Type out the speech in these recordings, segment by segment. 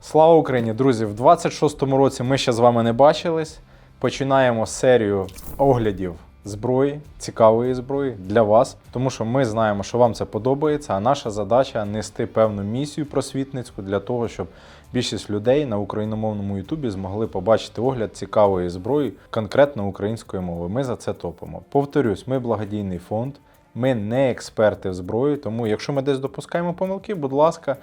Слава Україні, друзі! В 26-му році ми ще з вами не бачились. Починаємо серію оглядів зброї, цікавої зброї для вас, тому що ми знаємо, що вам це подобається. А наша задача нести певну місію просвітницьку для того, щоб більшість людей на україномовному Ютубі змогли побачити огляд цікавої зброї конкретно української мови. Ми за це топимо. Повторюсь, ми благодійний фонд. Ми не експерти в зброї, тому якщо ми десь допускаємо помилки, будь ласка,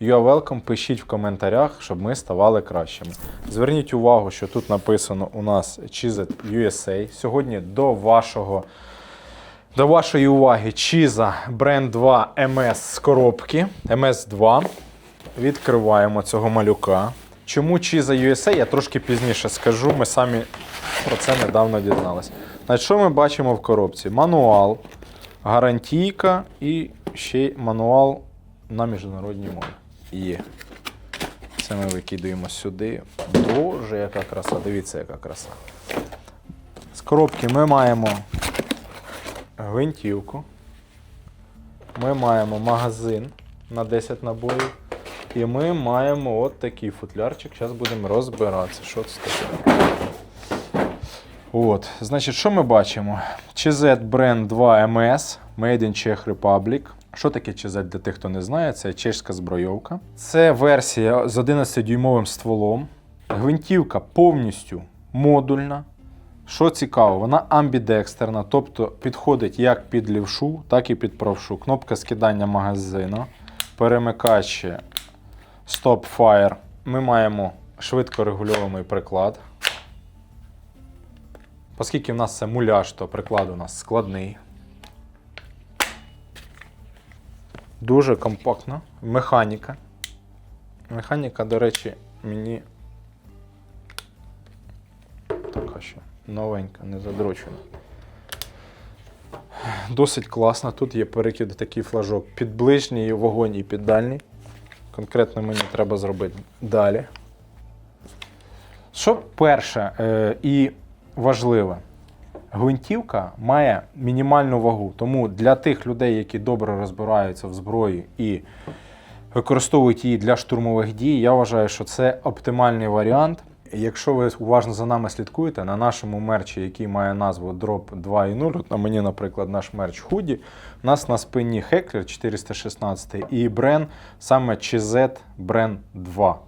you welcome, пишіть в коментарях, щоб ми ставали кращими. Зверніть увагу, що тут написано у нас Chizet USA. Сьогодні до вашого. До вашої уваги Чіза Brand 2 MS з коробки MS2. Відкриваємо цього малюка. Чому Чіза USA, я трошки пізніше скажу. Ми самі про це недавно дізналися. Значить, що ми бачимо в коробці? Мануал, гарантійка і ще й мануал на міжнародній мові. Є. Це ми викидаємо сюди. Боже, яка краса! Дивіться, яка краса. З коробки ми маємо гвинтівку. Ми маємо магазин на 10 набоїв. І ми маємо от такий футлярчик. Зараз будемо розбиратися, що це таке. От, значить, що ми бачимо? CZ Brand 2 MS Made in Czech Republic. Що таке CZ для тих, хто не знає, це чешська збройовка. Це версія з 11-дюймовим стволом. Гвинтівка повністю модульна. Що цікаво, вона амбідекстерна, тобто підходить як під лівшу, так і під правшу. Кнопка скидання магазину, перемикач Stop Fire. Ми маємо швидко регульований приклад. Оскільки в нас це муляж, то приклад у нас складний. Дуже компактно. Механіка. Механіка, до речі, мені така що новенька, не задрочена. Досить класно. Тут є перекид такий флажок під ближній вогонь і під дальній. Конкретно мені треба зробити далі. Що перше е, і важливе, гвинтівка має мінімальну вагу. Тому для тих людей, які добре розбираються в зброї і використовують її для штурмових дій, я вважаю, що це оптимальний варіант. Якщо ви уважно за нами слідкуєте, на нашому мерчі, який має назву Drop 2.0, на мені, наприклад, наш мерч худі, у нас на спині Heckler 416 і бренд саме CZ Brand 2.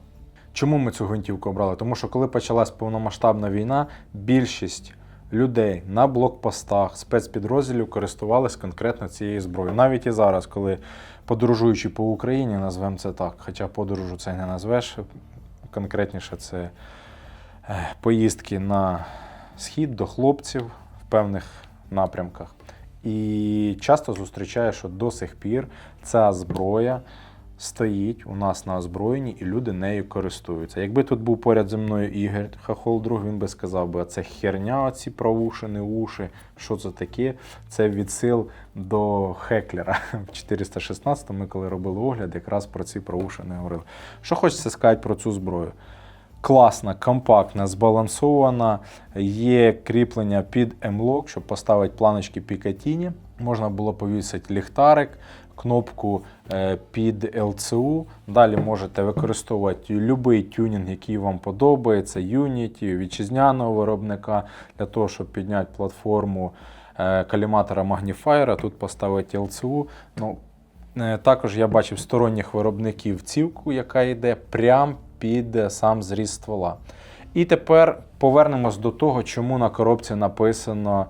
Чому ми цю гвинтівку обрали? Тому що коли почалась повномасштабна війна, більшість людей на блокпостах, спецпідрозділів користувались конкретно цією зброєю. Навіть і зараз, коли подорожуючи по Україні, назвемо це так, хоча подорожу це не назвеш, конкретніше це е, поїздки на схід до хлопців в певних напрямках. І часто зустрічаю, що до сих пір ця зброя стоїть у нас на озброєнні, і люди нею користуються. Якби тут був поряд зі мною Ігор Хахол друг, він би сказав би, а це херня, оці провушені уші, що це таке? Це відсил до Хеклера. В 416 ми коли робили огляд, якраз про ці проушини говорили. Що хочеться сказати про цю зброю? Класна, компактна, збалансована. Є кріплення під M-Lock, щоб поставити планочки Picatinny. Можна було повісити ліхтарик, кнопку е, під LCU. Далі можете використовувати будь-який тюнінг, який вам подобається, Unity, вітчизняного виробника для того, щоб підняти платформу е, каліматора Magnifier, тут поставити LCU. Ну, Е, Також я бачив сторонніх виробників цівку, яка йде прямо під сам зріз ствола. І тепер повернемось до того, чому на коробці написано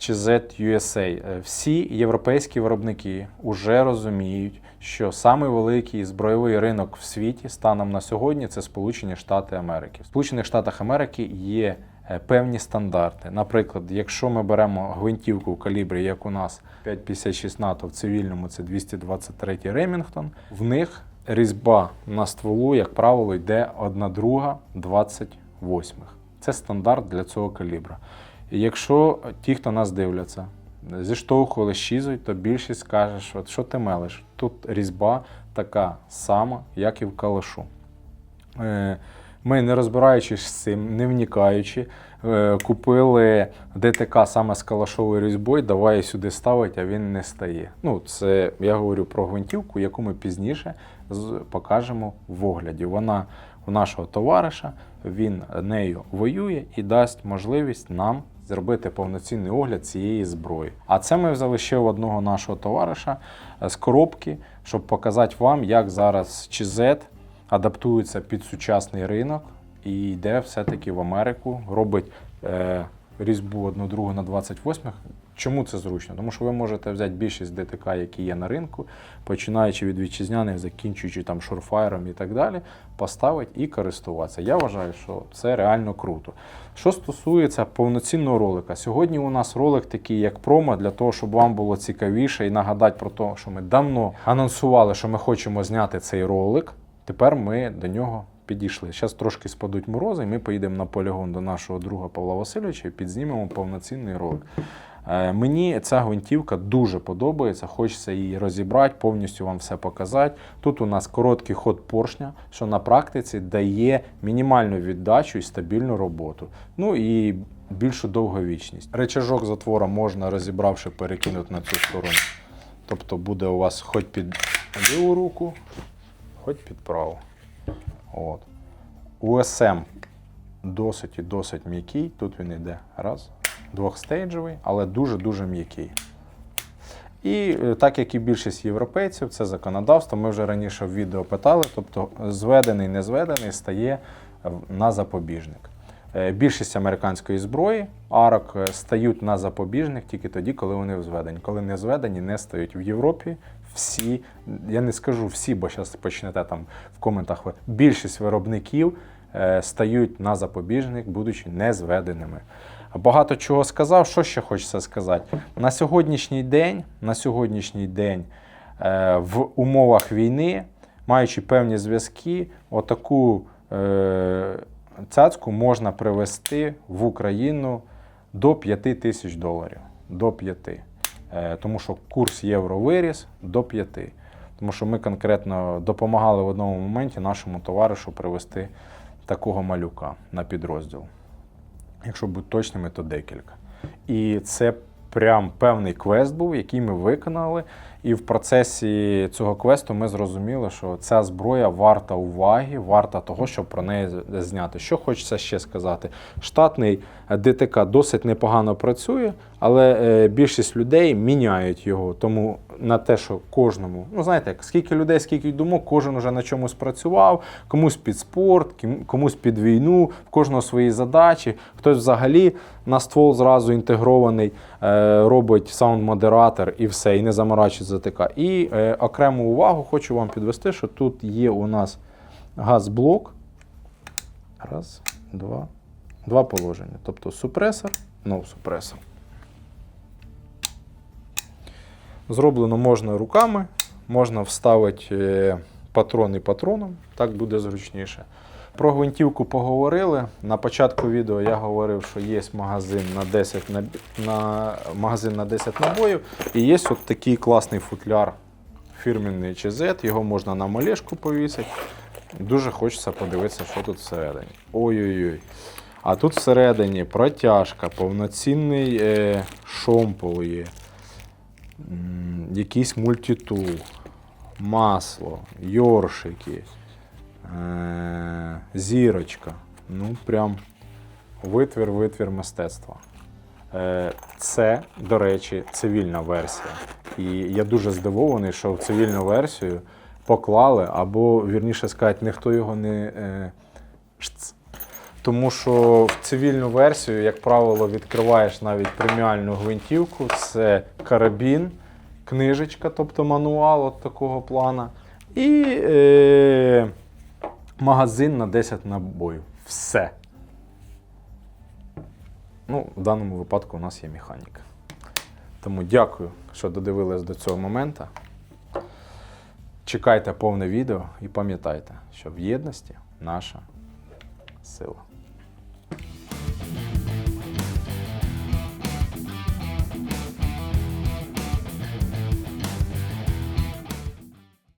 CZ USA. Е, Всі європейські виробники вже розуміють, що самий великий збройовий ринок в світі станом на сьогодні це Сполучені Штати Америки. В Сполучених Штатах Америки є е, певні стандарти. Наприклад, якщо ми беремо гвинтівку в калібрі, як у нас 5,56 НАТО в цивільному, це 223 Ремінгтон, в них різьба на стволу, як правило, йде 1 друга 28. Це стандарт для цього калібра. І якщо ті, хто нас дивляться, зіштовхували з чізою, то більшість скаже, що що ти мелиш? Тут різьба така сама, як і в калашу. Е, Ми, не розбираючись з цим, не вникаючи, е, купили ДТК саме з калашовою різьбою, давай сюди ставити, а він не стає. Ну, це я говорю про гвинтівку, яку ми пізніше покажемо в огляді. Вона у нашого товариша, він нею воює і дасть можливість нам зробити повноцінний огляд цієї зброї. А це ми взяли ще у одного нашого товариша е, з коробки, щоб показати вам, як зараз ЧЗ адаптується під сучасний ринок і йде все-таки в Америку, робить е, різьбу одну другу на 28 Чому це зручно? Тому що ви можете взяти більшість ДТК, які є на ринку, починаючи від вітчизняних, закінчуючи там шурфайром і так далі, поставити і користуватися. Я вважаю, що це реально круто. Що стосується повноцінного ролика, сьогодні у нас ролик такий, як промо, для того, щоб вам було цікавіше і нагадати про те, що ми давно анонсували, що ми хочемо зняти цей ролик. Тепер ми до нього підійшли. Зараз трошки спадуть морози, і ми поїдемо на полігон до нашого друга Павла Васильовича і підзнімемо повноцінний ролик. Е, Мені ця гвинтівка дуже подобається, хочеться її розібрати, повністю вам все показати. Тут у нас короткий ход поршня, що на практиці дає мінімальну віддачу і стабільну роботу. Ну і більшу довговічність. Речажок затвора можна, розібравши, перекинути на цю сторону. Тобто буде у вас хоч під ліву руку, хоч під праву. От. УСМ досить і досить м'який. Тут він йде раз, двохстейджовий, але дуже-дуже м'який. І е, так як і більшість європейців, це законодавство. Ми вже раніше в відео питали, тобто зведений, не зведений стає на запобіжник. Е, Більшість американської зброї арок е, стають на запобіжник тільки тоді, коли вони зведені. Коли не зведені, не стають в Європі. Всі, я не скажу всі, бо зараз почнете там в коментах. Більшість виробників стають на запобіжник, будучи незведеними. Багато чого сказав. Що ще хочеться сказати? На сьогоднішній день, на сьогоднішній день е, в умовах війни, маючи певні зв'язки, отаку е, цяцьку можна привезти в Україну до 5 тисяч доларів. До 5. Е, тому що курс євро виріс до 5. Тому що ми конкретно допомагали в одному моменті нашому товаришу привезти такого малюка на підрозділ. Якщо бути точними, то декілька. І це прям певний квест був, який ми виконали. І в процесі цього квесту ми зрозуміли, що ця зброя варта уваги, варта того, щоб про неї зняти. Що хочеться ще сказати? Штатний ДТК досить непогано працює, але е, більшість людей міняють його. Тому на те, що кожному, ну знаєте, скільки людей, скільки думок, кожен уже на чомусь працював, комусь під спорт, комусь під війну, в кожного свої задачі. Хтось взагалі на ствол зразу інтегрований, е, робить саунд-модератор і все, і не заморачується ЗТК. І е, окрему увагу хочу вам підвести, що тут є у нас газблок. Раз, два, два положення. Тобто супресор, ну супресор. Зроблено можна руками, можна вставити е, патрони патроном, так буде зручніше. Про гвинтівку поговорили. На початку відео я говорив, що є магазин на 10, на, на, магазин на 10 набоїв. І є от такий класний футляр фірменний ЧЗ, його можна на малешку повісити. Дуже хочеться подивитися, що тут всередині. Ой-ой-ой. А тут всередині протяжка, повноцінний е, шомпол є, якийсь мультитул, масло, йоршики, е, зірочка. Ну, прям витвір, витвір мистецтва. Е, Це, до речі, цивільна версія. І я дуже здивований, що в цивільну версію поклали, або, вірніше сказати, ніхто його не. е. Тому що в цивільну версію, як правило, відкриваєш навіть преміальну гвинтівку, це карабін, книжечка, тобто мануал от такого плана, і е, магазин на 10 набоїв. Все. Ну, в даному випадку у нас є механіка. Тому дякую, що додивились до цього моменту. Чекайте повне відео і пам'ятайте, що в єдності наша сила.